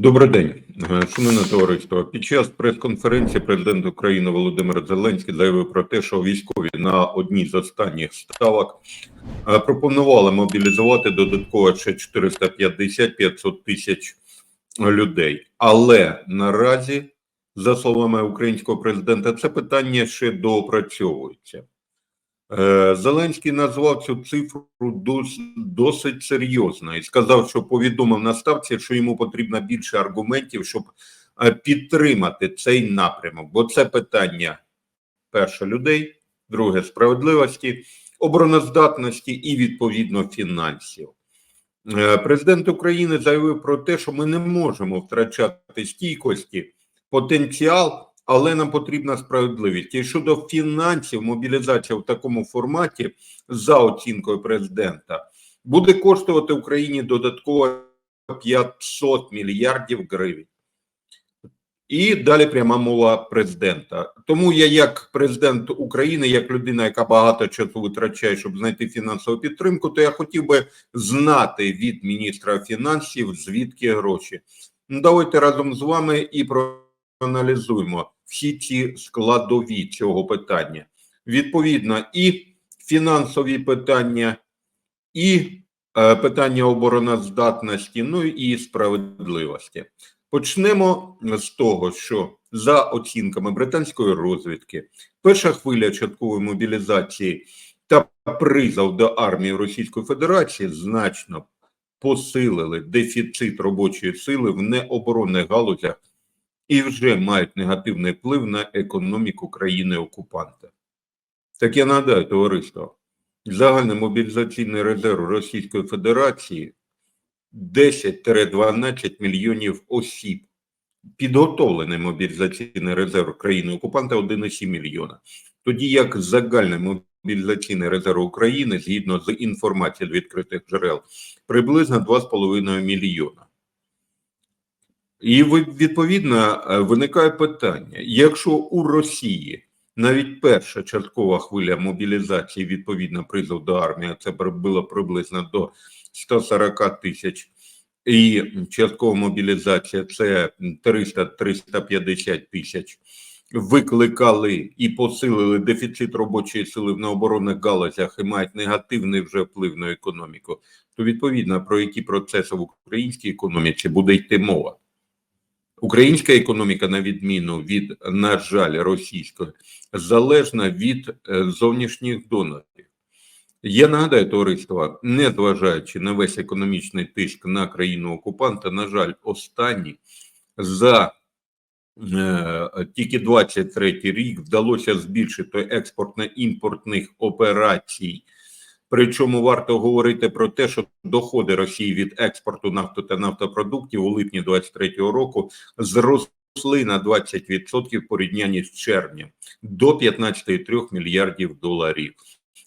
Добрий день, шановне товариство. Під час прес-конференції президент України Володимир Зеленський заявив про те, що військові на одній з останніх ставок е, пропонували мобілізувати додатково ще 450-500 тисяч людей. Але наразі, за словами українського президента, це питання ще доопрацьовується. Е, Зеленський назвав цю цифру досить серйозно і сказав, що повідомив на ставці, що йому потрібно більше аргументів, щоб е, підтримати цей напрямок. Бо це питання перше людей, друге справедливості, обороноздатності і відповідно фінансів. Е, Президент України заявив про те, що ми не можемо втрачати стійкості, потенціал, але нам потрібна справедливість. І щодо фінансів, мобілізація в такому форматі, за оцінкою президента, буде коштувати Україні додатково 500 мільярдів гривень. І далі пряма мова президента. Тому я, як президент України, як людина, яка багато часу витрачає, щоб знайти фінансову підтримку, то я хотів би знати від міністра фінансів, звідки гроші. Давайте разом з вами і проаналізуємо всі ці складові цього питання. Відповідно, і фінансові питання, і е, питання обороноздатності, ну і справедливості. Почнемо з того, що за оцінками британської розвідки, перша хвиля часткової мобілізації та призов до армії Російської Федерації значно посилили дефіцит робочої сили в необоронних галузях і вже мають негативний вплив на економіку країни-окупанта. Так я нагадаю, товариство, загальний мобілізаційний резерв Російської Федерації 10-12 мільйонів осіб. Підготовлений мобілізаційний резерв країни окупанта 1,7 мільйона. Тоді як загальний мобілізаційний резерв України, згідно з інформацією відкритих джерел, приблизно 2,5 мільйона. І відповідно е, виникає питання: якщо у Росії навіть перша часткова хвиля мобілізації, відповідно призов до армії, це було приблизно до 140 тисяч, і часткова мобілізація це 300-350 тисяч. Викликали і посилили дефіцит робочої сили в необоронних галузях і мають негативний вже вплив на економіку. То відповідно про які процеси в українській економіці буде йти мова. Українська економіка, на відміну від, на жаль, російської, залежна від е, зовнішніх донорів. Я нагадаю, товариство, незважаючи на весь економічний тиск на країну окупанта, на жаль, останні за е, тільки 23 рік вдалося збільшити експортно-імпортних операцій. Причому варто говорити про те, що доходи Росії від експорту нафти та нафтопродуктів у липні 23-го року зросли на 20% порівнянні з червнем до 15,3 мільярдів доларів.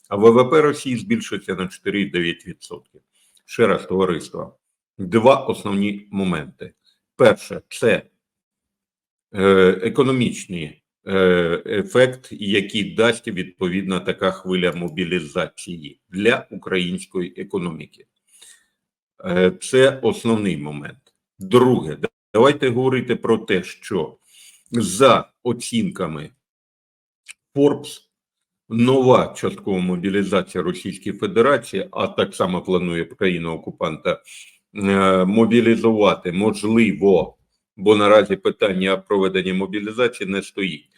А ВВП Росії збільшиться на 4,9%. Ще раз, товариство, два основні моменти. Перше, це е, економічний е, ефект, який дасть відповідно така хвиля мобілізації для української економіки. Е, Це основний момент. Друге, давайте говорити про те, що за оцінками Forbes нова часткова мобілізація Російської Федерації, а так само планує країна-окупанта е, мобілізувати можливо, бо наразі питання проведення мобілізації не стоїть.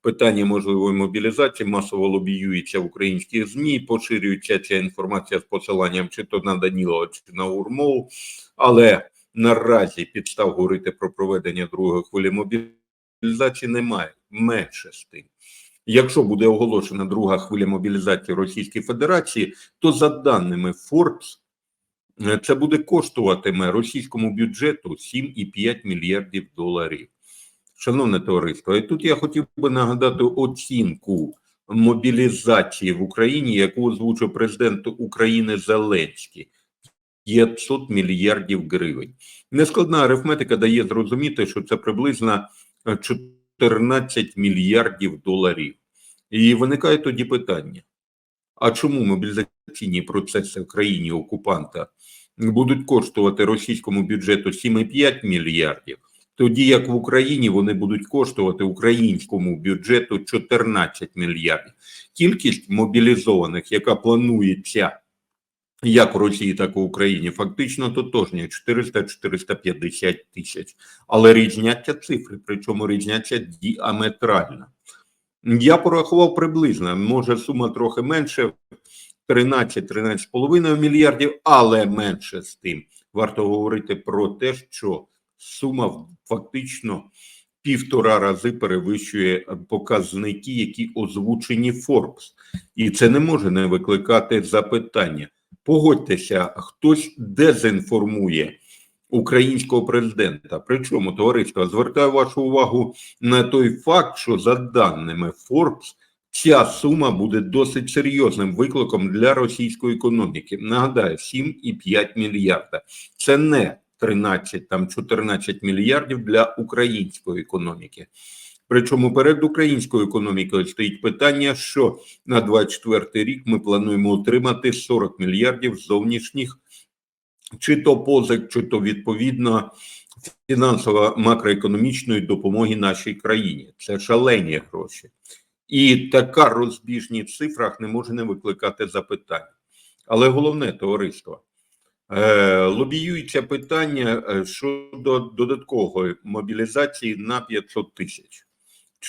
Питання можливої мобілізації масово лобіюється в українських ЗМІ, поширюється ця інформація з посиланням чи то на Данілова, чи на Урмову, але наразі підстав говорити про проведення другої хвилі мобілізації немає. Менше з тим. Якщо буде оголошена друга хвиля мобілізації Російської Федерації, то за даними е, це буде коштуватиме російському бюджету 7,5 мільярдів доларів. Шановне товариство, і тут я хотів би нагадати оцінку мобілізації в Україні, яку озвучив президент України Зеленський. 500 мільярдів гривень. Нескладна арифметика дає зрозуміти, що це приблизно е, 14 мільярдів доларів. І виникає тоді питання: а чому мобілізаційні процеси в країні окупанта будуть коштувати російському бюджету 7,5 мільярдів, тоді як в Україні вони будуть коштувати українському бюджету 14 мільярдів. Кількість мобілізованих, яка планується як в Росії, так і в Україні, фактично тотожня 400-450 тисяч. Але різняться цифри, причому різняться діаметрально. Я порахував приблизно, може сума трохи менше, 13-13,5 мільярдів, але менше з тим. Варто говорити про те, що сума фактично півтора рази перевищує показники, які озвучені Forbes. І це не може не викликати запитання. Погодьтеся, хтось дезінформує українського президента. Причому товариство звертаю вашу увагу на той факт, що за даними Forbes, ця сума буде досить серйозним викликом для російської економіки. Нагадаю, 7,5 мільярда. Це не 13 там 14 мільярдів для української економіки. Причому перед українською економікою стоїть питання, що на 24 рік ми плануємо отримати 40 мільярдів зовнішніх, чи то позик, чи то відповідно фінансово макроекономічної допомоги нашій країні. Це шалені гроші. І така розбіжність в цифрах не може не викликати запитань. Але головне товариство. Е, лобіюється питання е, щодо додаткової мобілізації на 500 тисяч.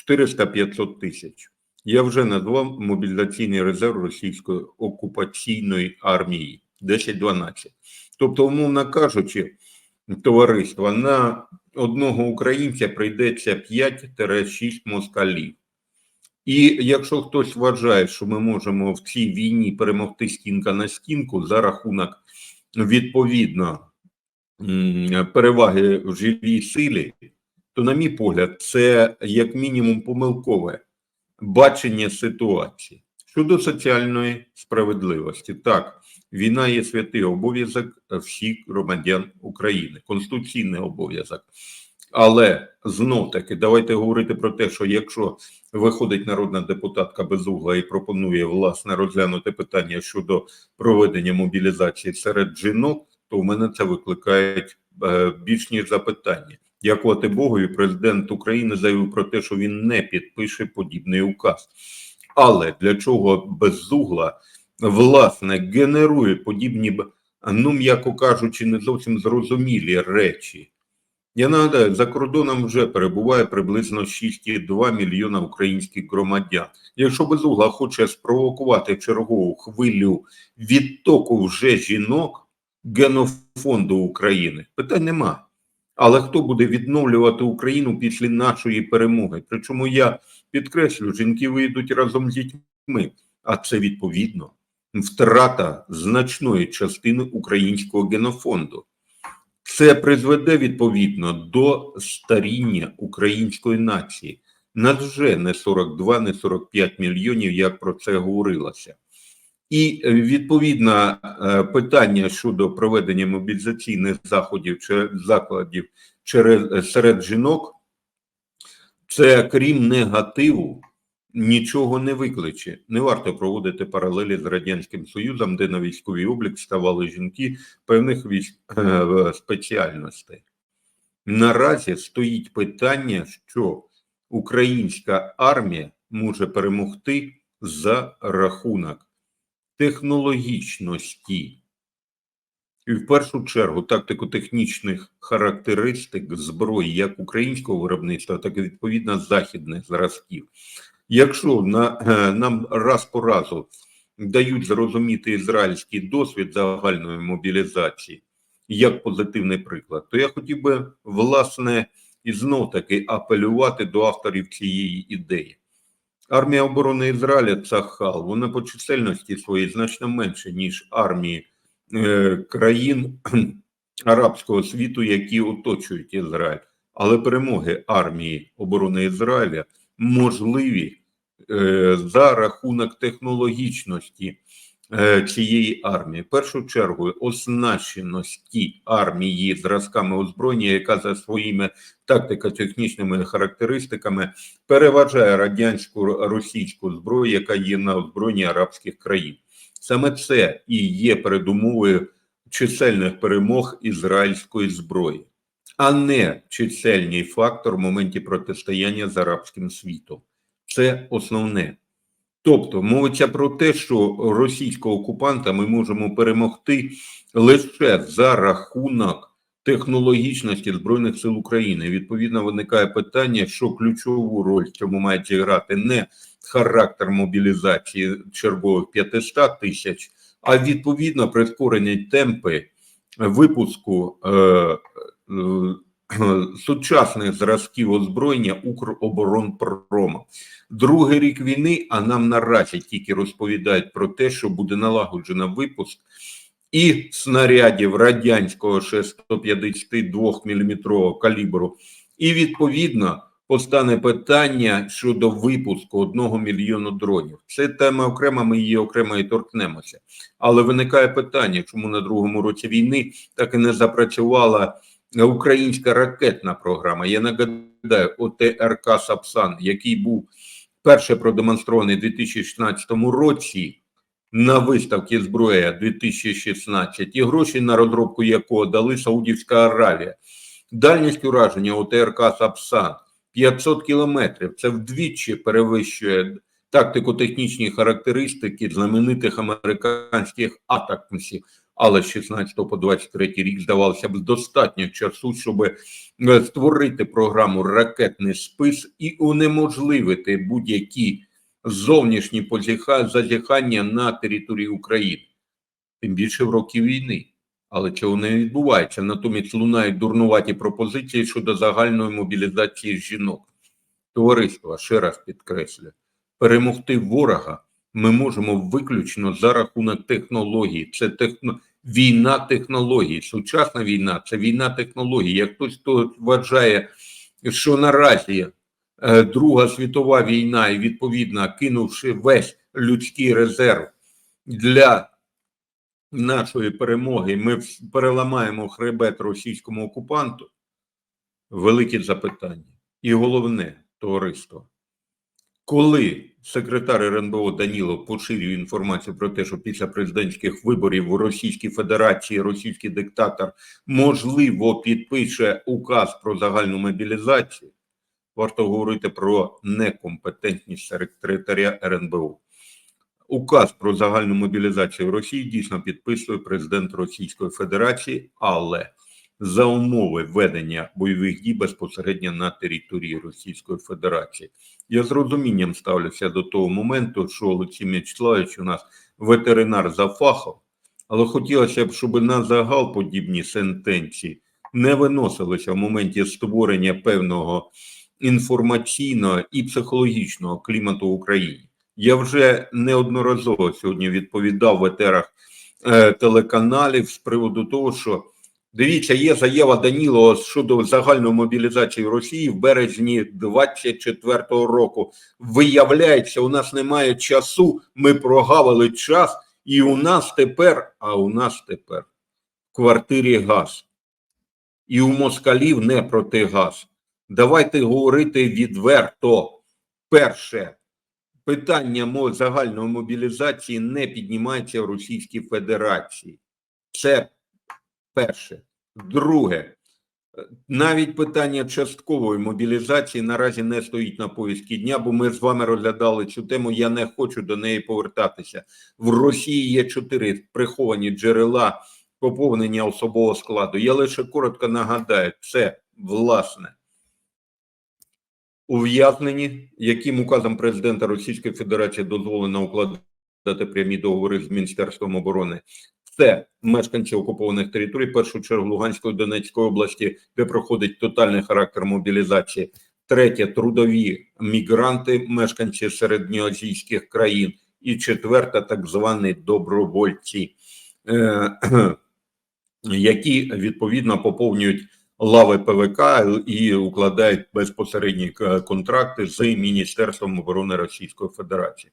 400-500 тисяч. Я вже назвав мобілізаційний резерв російської окупаційної армії 10-12. Тобто, умовно кажучи, товариство на одного українця прийдеться 5-6 москалів. І якщо хтось вважає, що ми можемо в цій війні перемогти стінка на стінку за рахунок відповідно переваги в живій силі, то, на мій погляд, це як мінімум помилкове бачення ситуації щодо соціальної справедливості. Так, війна є святий обов'язок всіх громадян України, конституційний обов'язок. Але знов таки давайте говорити про те, що якщо виходить народна депутатка Безугла і пропонує власне розглянути питання щодо проведення мобілізації серед жінок, то в мене це викликає е, більш ніж запитання. Дякувати Богу, президент України заявив про те, що він не підпише подібний указ. Але для чого безугла власне генерує подібні, ну м'яко кажучи, не зовсім зрозумілі речі? Я нагадаю, за кордоном вже перебуває приблизно 6,2 мільйона українських громадян. Якщо безугла хоче спровокувати чергову хвилю відтоку вже жінок генофонду України, питань нема. Але хто буде відновлювати Україну після нашої перемоги? Причому я підкреслю, жінки вийдуть разом з дітьми, а це відповідно втрата значної частини українського генофонду. Це призведе відповідно до старіння української нації. Нас вже не 42, не 45 мільйонів, як про це говорилося. І відповідно е, питання щодо проведення мобілізаційних заходів закладів через е, серед жінок, це крім негативу, нічого не викличе. Не варто проводити паралелі з радянським союзом, де на військовий облік ставали жінки певних військ е, спеціальностей. Наразі стоїть питання, що українська армія може перемогти за рахунок технологічності. І в першу чергу тактико-технічних характеристик зброї як українського виробництва, так і відповідно західних зразків. Якщо на, е, нам раз по разу дають зрозуміти ізраїльський досвід загальної мобілізації як позитивний приклад, то я хотів би власне і знов таки апелювати до авторів цієї ідеї. Армія оборони Ізраїля Цахал, вона по чисельності своїй значно менше, ніж армії е, країн арабського світу, які оточують Ізраїль. Але перемоги армії оборони Ізраїля можливі е, за рахунок технологічності е, цієї армії. В першу чергу оснащеності армії зразками озброєння, яка за своїми тактико-технічними характеристиками переважає радянську російську зброю, яка є на озброєнні арабських країн. Саме це і є передумовою чисельних перемог ізраїльської зброї, а не чисельний фактор в моменті протистояння з арабським світом. Це основне. Тобто мовиться про те, що російського окупанта ми можемо перемогти лише за рахунок технологічності Збройних сил України. Відповідно, виникає питання, що ключову роль в цьому має зіграти не характер мобілізації чергових 500 тисяч, а відповідно прискорені темпи випуску е, сучасних зразків озброєння Укроборонпрома. Другий рік війни, а нам наразі тільки розповідають про те, що буде налагоджено випуск і снарядів радянського ще 152 мм калібру, і відповідно постане питання щодо випуску одного мільйону дронів. Це тема окрема, ми її окремо і торкнемося. Але виникає питання, чому на другому році війни так і не запрацювала українська ракетна програма. Я нагадаю, ОТРК Сапсан, який був перше продемонстрований у 2016 році на виставці зброя 2016 і гроші на розробку якого дали Саудівська Аравія. Дальність ураження ОТРК Сапсан 500 кілометрів. Це вдвічі перевищує тактико-технічні характеристики знаменитих американських атакмсів. Але з 16 по 23 рік здавалося б достатньо часу, щоб е, створити програму ракетний спис і унеможливити будь-які зовнішні зазіхання на території України, тим більше в роки війни. Але цього не відбувається. Натомість лунають дурнуваті пропозиції щодо загальної мобілізації жінок. Товариство, ще раз підкреслю, перемогти ворога ми можемо виключно за рахунок технологій. Це техно... війна технологій. Сучасна війна це війна технологій. Як хтось то вважає, що наразі е, Друга світова війна, і відповідно кинувши весь людський резерв для нашої перемоги, ми переламаємо хребет російському окупанту. Великі запитання. І головне, товариство, коли секретар РНБО Данілов поширює інформацію про те, що після президентських виборів в Російській Федерації російський диктатор можливо підпише указ про загальну мобілізацію, варто говорити про некомпетентність секретаря РНБО. Указ про загальну мобілізацію Росії дійсно підписує президент Російської Федерації, але за умови ведення бойових дій безпосередньо на території Російської Федерації. Я з розумінням ставлюся до того моменту, що Олексій Мячеславович у нас ветеринар за фахом, але хотілося б, щоб на загал подібні сентенції не виносилися в моменті створення певного інформаційного і психологічного клімату в Україні. Я вже неодноразово сьогодні відповідав в етерах е, телеканалів з приводу того, що дивіться, є заява Данілова щодо загальної мобілізації Росії в березні 24-го року. Виявляється, у нас немає часу, ми прогавили час, і у нас тепер, а у нас тепер в квартирі газ. І у москалів не протигаз. Давайте говорити відверто. Перше, питання загальної мобілізації не піднімається в Російській Федерації. Це перше. Друге, е, навіть питання часткової мобілізації наразі не стоїть на повістці дня, бо ми з вами розглядали цю тему. Я не хочу до неї повертатися. В Росії є чотири приховані джерела поповнення особового складу. Я лише коротко нагадаю, це власне ув'язнені, яким указом президента Російської Федерації дозволено укладати прямі договори з Міністерством оборони. Це мешканці окупованих територій, в першу чергу Луганської Донецької області, де проходить тотальний характер мобілізації. Третє трудові мігранти, мешканці середньоазійських країн, і четверта, так звані добровольці, е, які відповідно поповнюють лави ПВК і укладають безпосередні контракти з Міністерством оборони Російської Федерації.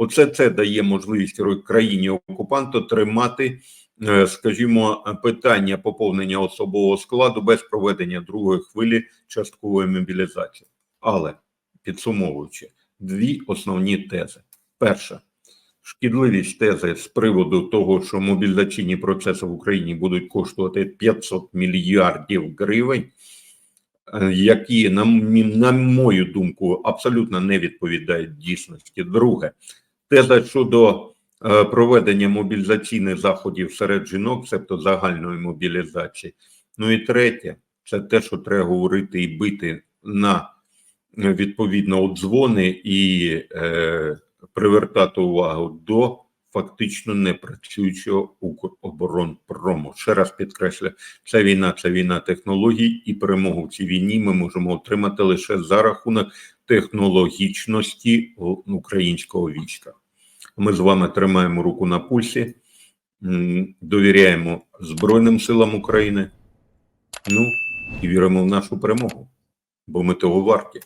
Оце це дає можливість країні окупанту тримати, е, скажімо, питання поповнення особового складу без проведення другої хвилі часткової мобілізації. Але підсумовуючи, дві основні тези: перша, шкідливість тези з приводу того, що мобілізаційні процеси в Україні будуть коштувати 500 мільярдів гривень, е, які, на, на мою думку, абсолютно не відповідають дійсності. Друге, теза щодо е, проведення мобілізаційних заходів серед жінок, себто загальної мобілізації. Ну і третє, це те, що треба говорити і бити на е, відповідно дзвони і е, привертати увагу до фактично непрацюючого Укроборонпрому. Ще раз підкреслю, це війна, це війна технологій, і перемогу в цій війні ми можемо отримати лише за рахунок технологічності українського війська. Ми з вами тримаємо руку на пульсі, довіряємо Збройним силам України. Ну і віримо в нашу перемогу, бо ми того варті.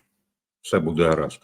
Все буде гаразд.